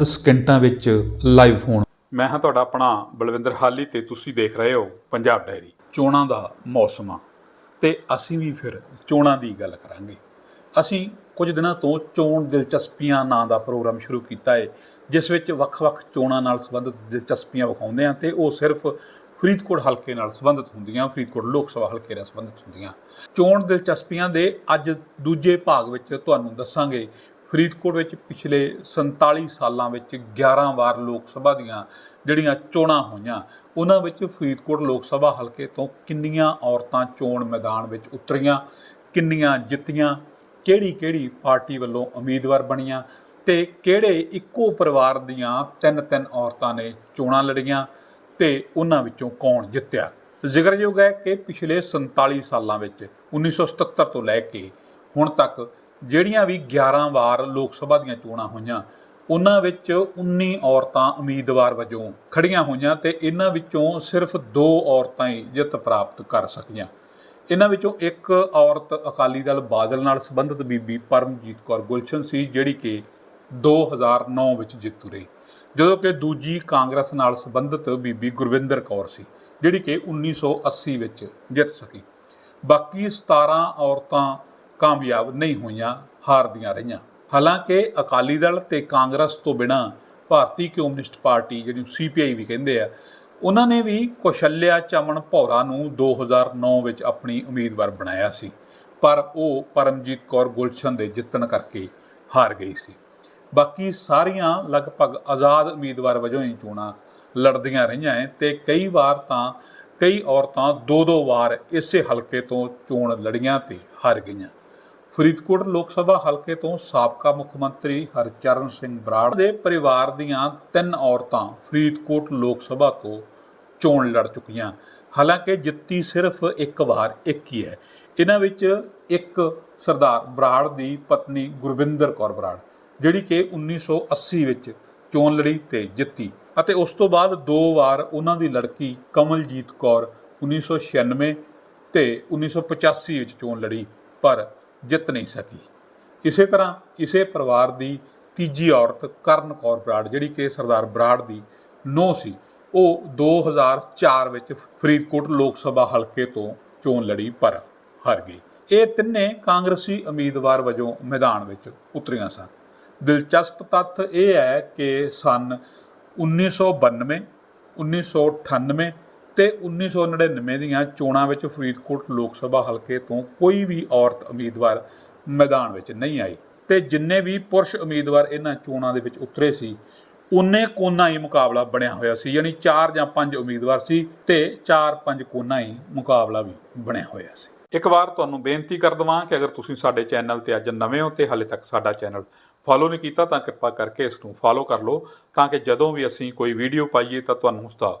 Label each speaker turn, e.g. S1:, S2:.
S1: ਚੰਦ ਸਕਿੰਟਾਂ ਵਿੱਚ ਲਾਈਵ ਹੋਣ।
S2: ਮੈਂ ਹਾਂ ਤੁਹਾਡਾ ਆਪਣਾ ਬਲਵਿੰਦਰ ਹਾਲੀ ਤੇ ਤੁਸੀਂ ਦੇਖ ਰਹੇ ਹੋ ਪੰਜਾਬ ਡਾਇਰੀ, ਚੋਣਾਂ ਦਾ ਮੌਸਮ। ਆ ਤੇ ਅਸੀਂ ਵੀ ਫਿਰ ਚੋਣਾਂ ਦੀ ਗੱਲ ਕਰਾਂਗੇ। ਅਸੀਂ ਕੁਝ ਦਿਨਾਂ ਤੋਂ ਚੋਣ ਦਿਲਚਸਪੀਆਂ ਨਾਂ ਦਾ ਪ੍ਰੋਗਰਾਮ ਸ਼ੁਰੂ ਕੀਤਾ ਹੈ ਜਿਸ ਵਿੱਚ ਵੱਖ-ਵੱਖ ਚੋਣਾਂ ਨਾਲ ਸੰਬੰਧਿਤ ਦਿਲਚਸਪੀਆਂ ਵਿਖਾਉਂਦੇ ਹਾਂ ਤੇ ਉਹ ਸਿਰਫ ਫਰੀਦਕੋਟ ਹਲਕੇ ਨਾਲ ਸੰਬੰਧਿਤ ਹੁੰਦੀਆਂ, ਫਰੀਦਕੋਟ ਲੋਕ ਸਭਾ ਹਲਕੇ ਨਾਲ ਸੰਬੰਧਿਤ ਹੁੰਦੀਆਂ। ਚੋਣ ਦਿਲਚਸਪੀਆਂ ਦੇ ਅੱਜ ਦੂਜੇ ਭਾਗ ਵਿੱਚ ਤੁਹਾਨੂੰ ਦੱਸਾਂਗੇ ਫਰੀਦਕੋਟ ਵਿੱਚ ਪਿਛਲੇ 47 ਸਾਲਾਂ ਵਿੱਚ 11 ਵਾਰ ਲੋਕ ਸਭਾ ਦੀਆਂ ਜਿਹੜੀਆਂ ਚੋਣਾਂ ਹੋਈਆਂ, ਉਹਨਾਂ ਵਿੱਚ ਫਰੀਦਕੋਟ ਲੋਕ ਸਭਾ ਹਲਕੇ ਤੋਂ ਕਿੰਨੀਆਂ ਔਰਤਾਂ ਚੋਣ ਮੈਦਾਨ ਵਿੱਚ ਉਤਰੀਆਂ, ਕਿੰਨੀਆਂ ਜਿੱਤੀਆਂ ਕਿਹੜੀ ਕਿਹੜੀ ਪਾਰਟੀ ਵੱਲੋਂ ਉਮੀਦਵਾਰ ਬਣੀਆਂ ਤੇ ਕਿਹੜੇ ਇੱਕੋ ਪਰਿਵਾਰ ਦੀਆਂ ਤਿੰਨ ਤਿੰਨ ਔਰਤਾਂ ਨੇ ਚੋਣਾਂ ਲੜੀਆਂ ਤੇ ਉਹਨਾਂ ਵਿੱਚੋਂ ਕੌਣ ਜਿੱਤਿਆ? ਜ਼ਿਕਰਯੋਗ ਹੈ ਕਿ ਪਿਛਲੇ 47 ਸਾਲਾਂ ਵਿੱਚ 1977 ਤੋਂ ਲੈ ਕੇ ਹੁਣ ਤੱਕ ਜਿਹੜੀਆਂ ਵੀ 11 ਵਾਰ ਲੋਕ ਸਭਾ ਦੀਆਂ ਚੋਣਾਂ ਹੋਈਆਂ, ਉਹਨਾਂ ਵਿੱਚ 19 ਔਰਤਾਂ ਉਮੀਦਵਾਰ ਵਜੋਂ ਖੜੀਆਂ ਹੋਈਆਂ ਤੇ ਇਹਨਾਂ ਵਿੱਚੋਂ ਸਿਰਫ ਦੋ ਔਰਤਾਂ ਹੀ ਜਿੱਤ ਪ੍ਰਾਪਤ ਕਰ ਸਕੀਆਂ। ਇਹਨਾਂ ਵਿੱਚੋਂ ਇੱਕ ਔਰਤ ਅਕਾਲੀ ਦਲ ਬਾਦਲ ਨਾਲ ਸੰਬੰਧਿਤ ਬੀਬੀ ਪਰਮਜੀਤ ਕੌਰ ਗੁਲਸ਼ਨ ਸੀ, ਜਿਹੜੀ ਕਿ 2009 ਵਿੱਚ ਜਿੱਤੂ ਰਹੀ। ਜਦੋਂ ਕਿ ਦੂਜੀ ਕਾਂਗਰਸ ਨਾਲ ਸੰਬੰਧਿਤ ਬੀਬੀ ਗੁਰਵਿੰਦਰ ਕੌਰ ਸੀ, ਜਿਹੜੀ ਕਿ 1980 ਵਿੱਚ ਜਿੱਤ ਸਕੀ। ਬਾਕੀ 17 ਔਰਤਾਂ ਕਾਮਯਾਬ ਨਹੀਂ ਹੋਈਆਂ, ਹਾਰਦੀਆਂ ਰਹੀਆਂ। ਹਾਲਾਂਕਿ ਅਕਾਲੀ ਦਲ ਤੇ ਕਾਂਗਰਸ ਤੋਂ ਬਿਨਾਂ ਭਾਰਤੀ ਕਮਿਊਨਿਸਟ ਪਾਰਟੀ ਜਿਹੜੀ ਸੀਪੀਆਈ ਵੀ ਕਹਿੰਦੇ ਆ, ਉਹਨਾਂ ਨੇ ਵੀ ਕੌਸ਼ਲਿਆ ਚਮਨ ਭੌਰਾ ਨੂੰ 2009 ਵਿੱਚ ਆਪਣੀ ਉਮੀਦਵਾਰ ਬਣਾਇਆ ਸੀ, ਪਰ ਉਹ ਪਰਮਜੀਤ ਕੌਰ ਗੁਲਸ਼ਨ ਦੇ ਜਿੱਤਣ ਕਰਕੇ ਹਾਰ ਗਈ ਸੀ। ਬਾਕੀ ਸਾਰੀਆਂ ਲਗਭਗ ਆਜ਼ਾਦ ਉਮੀਦਵਾਰ ਵਜੋਂ ਹੀ ਚੋਣਾਂ ਲੜਦੀਆਂ ਰਹੀਆਂ ਹੈ ਤੇ ਕਈ ਵਾਰ ਤਾਂ ਕਈ ਔਰਤਾਂ ਦੋ ਦੋ ਵਾਰ ਇਸੇ ਹਲਕੇ ਤੋਂ ਚੋਣ ਲੜੀਆਂ ਤੇ ਹਾਰ ਗਈਆਂ। ਫਰੀਦਕੋਟ ਲੋਕ ਸਭਾ ਹਲਕੇ ਤੋਂ ਸਾਬਕਾ ਮੁੱਖ ਮੰਤਰੀ ਹਰਚਰਨ ਸਿੰਘ ਬਰਾੜ ਦੇ ਪਰਿਵਾਰ ਦੀਆਂ ਤਿੰਨ ਔਰਤਾਂ ਫਰੀਦਕੋਟ ਲੋਕ ਸਭਾ ਤੋਂ ਚੋਣ ਲੜ ਚੁੱਕੀਆਂ। ਹਾਲਾਂਕਿ ਜਿੱਤੀ ਸਿਰਫ ਇੱਕ ਵਾਰ ਇੱਕ ਹੀ ਹੈ। ਇਹਨਾਂ ਵਿੱਚ ਇੱਕ ਸਰਦਾਰ ਬਰਾੜ ਦੀ ਪਤਨੀ ਗੁਰਵਿੰਦਰ ਕੌਰ ਬਰਾੜ, ਜਿਹੜੀ ਕਿ 1980 ਵਿੱਚ ਚੋਣ ਲੜੀ ਤੇ ਜਿੱਤੀ ਅਤੇ ਉਸ ਤੋਂ ਬਾਅਦ ਦੋ ਵਾਰ ਉਹਨਾਂ ਦੀ ਲੜਕੀ ਕਮਲਜੀਤ ਕੌਰ 1996 ਤੇ 1985 ਵਿੱਚ ਚੋਣ ਲੜੀ, ਪਰ ਜਿੱਤ ਨਹੀਂ ਸਕੀ। ਇਸੇ ਤਰ੍ਹਾਂ ਇਸੇ ਪਰਿਵਾਰ ਦੀ ਤੀਜੀ ਔਰਤ ਕਰਨ ਕੌਰ ਬਰਾੜ, ਜਿਹੜੀ ਕਿ ਸਰਦਾਰ ਬਰਾੜ ਦੀ ਨੂੰਹ ਸੀ, ਉਹ 2004 ਵਿੱਚ ਫਰੀਦਕੋਟ ਲੋਕ ਸਭਾ ਹਲਕੇ ਤੋਂ ਚੋਣ ਲੜੀ ਪਰ ਹਾਰ ਗਈ। ਇਹ ਤਿੰਨੇ ਕਾਂਗਰਸੀ ਉਮੀਦਵਾਰ ਵਜੋਂ ਮੈਦਾਨ ਵਿੱਚ ਉਤਰੀਆਂ ਸਨ। ਦਿਲਚਸਪ ਤੱਥ ਇਹ ਹੈ ਕਿ ਸਨ 1992 1998 ਤੇ 1999 ਦੀਆਂ ਚੋਣਾਂ ਵਿੱਚ ਫਰੀਦਕੋਟ ਲੋਕ ਸਭਾ ਹਲਕੇ ਤੋਂ ਕੋਈ ਵੀ ਔਰਤ ਉਮੀਦਵਾਰ ਮੈਦਾਨ ਵਿੱਚ ਨਹੀਂ ਆਈ। ਤੇ ਜਿੰਨੇ ਵੀ ਪੁਰਸ਼ ਉਮੀਦਵਾਰ ਇਹਨਾਂ ਚੋਣਾਂ ਦੇ ਵਿੱਚ ਉਤਰੇ ਸੀ, ਉਨੇ ਕੋਨਾ ਹੀ ਮੁਕਾਬਲਾ ਬਣਿਆ ਹੋਇਆ ਸੀ, ਯਾਨੀ 4 ਜਾਂ 5 ਉਮੀਦਵਾਰ ਸੀ ਤੇ 4-5 ਕੋਨਾ ਹੀ ਮੁਕਾਬਲਾ ਵੀ ਬਣਿਆ ਹੋਇਆ ਸੀ। ਇੱਕ ਵਾਰ ਤੁਹਾਨੂੰ ਬੇਨਤੀ ਕਰ ਦਵਾਂ ਕਿ ਅਗਰ ਤੁਸੀਂ ਸਾਡੇ ਚੈਨਲ ਤੇ ਅੱਜ ਨਵੇਂ ਹੋ ਤੇ ਹਾਲੇ ਤੱਕ ਸਾਡਾ ਚੈਨਲ ਫੋਲੋ ਨਹੀਂ ਕੀਤਾ ਤਾਂ ਕਿਰਪਾ ਕਰਕੇ ਇਸ ਨੂੰ ਫੋਲੋ ਕਰ ਲਓ, ਤਾਂ ਕਿ ਜਦੋਂ ਵੀ ਅਸੀਂ ਕੋਈ ਵੀਡੀਓ ਪਾਈਏ ਤਾਂ ਤੁਹਾਨੂੰ ਉਸ ਦਾ